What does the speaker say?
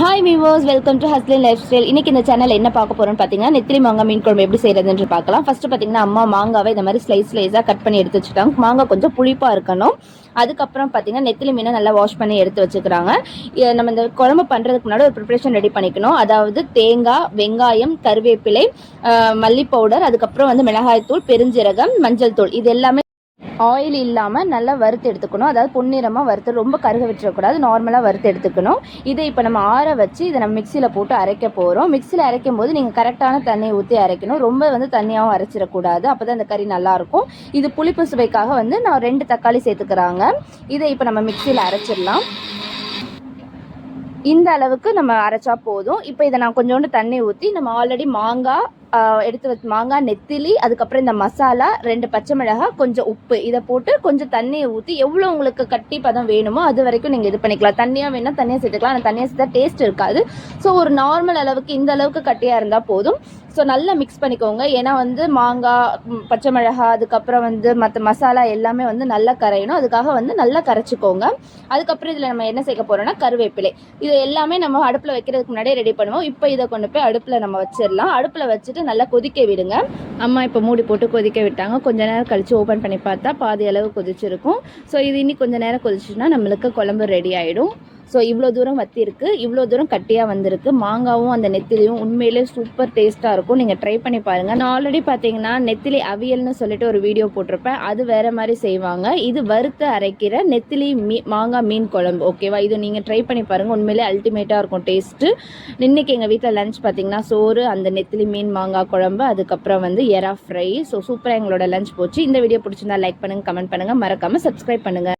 Hi விவோஸ் welcome to ஹஸ்லின் life style இன்னைக்கு இந்த சேனல் என்ன பார்க்க போறோம்னு பார்த்தீங்கன்னா நெத்திலி மாங்காய் மீன் குழம்பு எப்படி செய்யறதுன்னு பார்க்கலாம். ஃபர்ஸ்ட் பார்த்தீங்கன்னா அம்மா மாங்காவை இந்த மாதிரி ஸ்லைஸ் ஸ்லைஸாக கட் பண்ணி எடுத்து வச்சுட்டாங்க மாங்காய் கொஞ்சம் புளிப்பாக இருக்கணும். அதுக்கப்புறம் பார்த்தீங்கன்னா நெத்திலி மீனை நல்லா வாஷ் பண்ணி எடுத்து வச்சுக்கிறாங்க. நம்ம இந்த குழம்பு பண்ணுறதுக்கு முன்னாடி ஒரு ப்ரிப்பரேஷன் ரெடி பண்ணிக்கணும். அதாவது தேங்காய் வெங்காயம் கருவேப்பிலை மல்லி பவுடர் அதுக்கப்புறம் வந்து மிளகாய்த்தூள் பெருஞ்சீரகம் மஞ்சள் தூள். இது எல்லாமே ஆயில் இல்லாமல் நல்லா வறுத்து எடுத்துக்கணும். அதாவது பொன்னிறமாக வறுத்து ரொம்ப கருக விட்டுறக்கூடாது. நார்மலாக வறுத்து எடுத்துக்கணும். இதை இப்போ நம்ம ஆற வச்சு இதை நம்ம மிக்சியில் போட்டு அரைக்க போகிறோம் மிக்சியில் அரைக்கும் போது நீங்கள் கரெக்டான தண்ணியை ஊற்றி அரைக்கணும். ரொம்ப வந்து தண்ணியாகவும் அரைச்சிடக்கூடாது. அப்போ தான் இந்த கறி நல்லாயிருக்கும் இது புளிப்பு சுவைக்காக வந்து நான் ரெண்டு தக்காளி சேர்த்துக்கிறாங்க. இதை இப்போ நம்ம மிக்சியில் அரைச்சிடலாம். இந்த அளவுக்கு நம்ம அரைச்சா போதும். இப்போ இதை நான் கொஞ்சோண்டு தண்ணி ஊற்றி நம்ம ஆல்ரெடி மாங்காய் எடுத்து வச்சு மாங்காய் நெத்திலி அதுக்கப்புறம் இந்த மசாலா ரெண்டு பச்சை மிளகாய் கொஞ்சம் உப்பு. இதை போட்டு கொஞ்சம் தண்ணியை ஊற்றி எவ்வளோ உங்களுக்கு கட்டி பதம் வேணுமோ அது வரைக்கும் நீங்கள் இது பண்ணிக்கலாம். தண்ணியாக வேணால் தண்ணியாக சேர்த்துக்கலாம். ஆனால் தண்ணியாக சேர்த்தா டேஸ்ட் இருக்காது. ஸோ ஒரு நார்மல் அளவுக்கு இந்த அளவுக்கு கட்டியாக இருந்தால் போதும். ஸோ நல்லா மிக்ஸ் பண்ணிக்கோங்க. ஏன்னா வந்து மாங்காய் பச்சை மிளகாய் அதுக்கப்புறம் வந்து மற்ற மசாலா எல்லாமே வந்து நல்லா கரையணும். அதுக்காக வந்து நல்லா கரைச்சிக்கோங்க. அதுக்கப்புறம் இதில் நம்ம என்ன சேர்க்க போகிறோம்னா கருவேப்பிலை. இது எல்லாமே நம்ம அடுப்பில் வைக்கிறதுக்கு முன்னாடியே ரெடி பண்ணுவோம். இப்போ இதை கொண்டு போய் அடுப்பில் நம்ம வச்சிடலாம். அடுப்பில் வச்சுட்டு நல்லா கொதிக்க விடுங்க. அம்மா இப்போ மூடி போட்டு கொதிக்க விட்டாங்க. கொஞ்ச நேரம் கழித்து ஓப்பன் பண்ணி பார்த்தா பாதி அளவு கொதிச்சிருக்கும். ஸோ இது இன்னி கொஞ்சம் நேரம் கொதிச்சுன்னா நம்மளுக்கு குழம்பு ரெடி ஆகிடும் ஸோ இவ்வளோ தூரம் வத்திருக்கு இவ்வளோ தூரம் கட்டியாக வந்திருக்கு. மாங்காவும் அந்த நெத்திலியும் உண்மையிலே சூப்பர் டேஸ்ட்டாக இருக்கும். நீங்கள் ட்ரை பண்ணி பாருங்கள் நான் ஆல்ரெடி பார்த்தீங்கன்னா நெத்திலி அவியல்னு சொல்லிட்டு ஒரு வீடியோ போட்டிருப்பேன். அது வேறு மாதிரி செய்வாங்க. இது வறுத்து அரைக்கிற நெத்திலி மீ மாங்காய் மீன் குழம்பு ஓகேவா இது நீங்கள் ட்ரை பண்ணி பாருங்கள் உண்மையிலே அல்டிமேட்டாக இருக்கும் டேஸ்ட்டு இன்னைக்கு எங்கள் வீட்டில் லஞ்ச் பார்த்தீங்கன்னா சோறு அந்த நெத்திலி மீன் மாங்காய் குழம்பு அதுக்கப்புறம் வந்து எறா ஃப்ரை ஸோ சூப்பராக எங்களோட லஞ்ச் போச்சு. இந்த வீடியோ பிடிச்சிருந்தா லைக் பண்ணுங்கள் கமெண்ட் பண்ணுங்கள் மறக்காமல் சப்ஸ்கிரைப் பண்ணுங்கள்